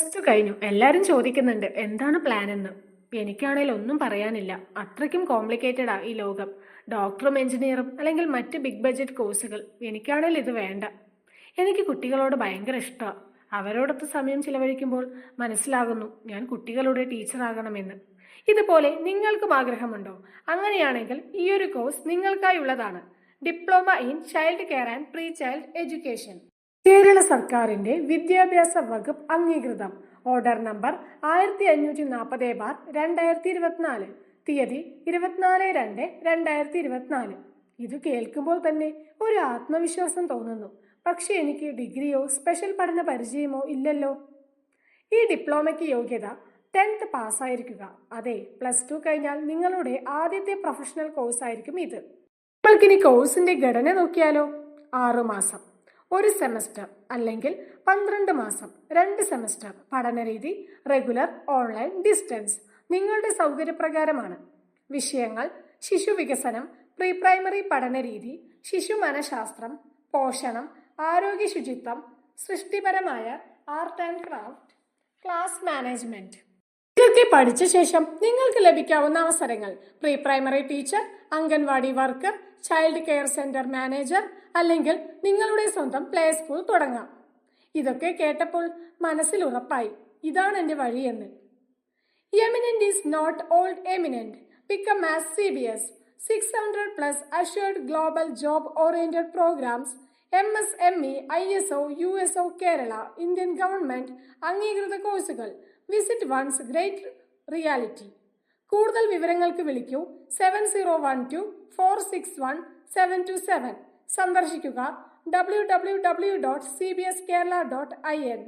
Plus two കഴിഞ്ഞു. എല്ലാരും ചോദിക്കുന്നുണ്ട് എന്താണ് പ്ലാൻ എന്ന്? എനിക്കാണേൽ ഒന്നും പറയാനില്ല. അത്രയ്ക്കും കോംപ്ലിക്കേറ്റഡാ ഈ ലോകം. ഡോക്ടറും എഞ്ചിനീയറും അല്ലെങ്കിൽ മറ്റ് ബിഗ് ബഡ്ജറ്റ് കോഴ്സുകൾ എനിക്കാണേൽ ഇത് വേണ്ട. എനിക്ക് കുട്ടികളോട് ഭയങ്കര ഇഷ്ടമാണ് അവരോടൊത്ത് സമയം ചിലവഴിക്കുമ്പോൾ മനസ്സിലാകുന്നു ഞാൻ കുട്ടികളുടെ ടീച്ചറാകണമെന്ന് ഇതുപോലെ നിങ്ങൾക്കും ആഗ്രഹമുണ്ടോ? അങ്ങനെയാണെങ്കിൽ ഈ ഒരു course നിങ്ങൾക്കായുള്ളതാണ്. Diploma in child care and pre child education Kerala സർക്കാരിന്റെ വിദ്യാഭ്യാസ വകുപ്പ് അംഗീകൃതം. ഓർഡർ നമ്പർ ആയിരത്തി അഞ്ഞൂറ്റി നാൽപ്പത് ബാർ രണ്ടായിരത്തി ഇരുപത്തിനാല് തീയതി ഇരുപത്തിനാല് രണ്ട് രണ്ടായിരത്തി ഇരുപത്തിനാല് ഇത് കേൾക്കുമ്പോൾ തന്നെ ഒരു ആത്മവിശ്വാസം തോന്നുന്നു. പക്ഷെ എനിക്ക് ഡിഗ്രിയോ സ്പെഷ്യൽ പഠന പരിചയമോ ഇല്ലല്ലോ. ഈ ഡിപ്ലോമയ്ക്ക് യോഗ്യത ടെൻത്ത് പാസ്സായിരിക്കുക. അതെ പ്ലസ് ടു കഴിഞ്ഞാൽ നിങ്ങളുടെ ആദ്യത്തെ പ്രൊഫഷണൽ കോഴ്സായിരിക്കും ഇത്. നമ്മൾക്കിനി കോഴ്സിന്റെ ഘടന നോക്കിയാലോ? ആറു മാസം ഒരു സെമസ്റ്റർ അല്ലെങ്കിൽ പന്ത്രണ്ട് മാസം രണ്ട് സെമസ്റ്റർ. പഠനരീതി റെഗുലർ ഓൺലൈൻ ഡിസ്റ്റൻസ് നിങ്ങളുടെ സൗകര്യപ്രകാരമാണ്. വിഷയങ്ങൾ ശിശു വികസനം പ്രീ പ്രൈമറി പഠനരീതി ശിശു മനഃശാസ്ത്രം പോഷണം ആരോഗ്യ ശുചിത്വം സൃഷ്ടിപരമായ art and craft class management ഇതൊക്കെ പഠിച്ച ശേഷം നിങ്ങൾക്ക് ലഭിക്കാവുന്ന അവസരങ്ങൾ. Pre primary teacher anganwadi worker child care centre manager അല്ലെങ്കിൽ നിങ്ങളുടെ സ്വന്തം പ്ലേ സ്കൂൾ തുടങ്ങാം. ഇതൊക്കെ കേട്ടപ്പോൾ മനസ്സിൽ ഉറപ്പായി. ഇതാണ് എന്റെ വഴിയെന്ന് Eminent is not old Eminent became as C B S six hundred plus assured global job oriented programmes M S M E I S O U S O Kerala Indian government അംഗീകൃത കോഴ്സുകൾ. Visit once great reality കൂടുതൽ വിവരങ്ങൾക്ക് വിളിക്കൂ. Seven zero one two four six one seven two seven സന്ദർശിക്കുക. W W W dot C B S Kerala dot I N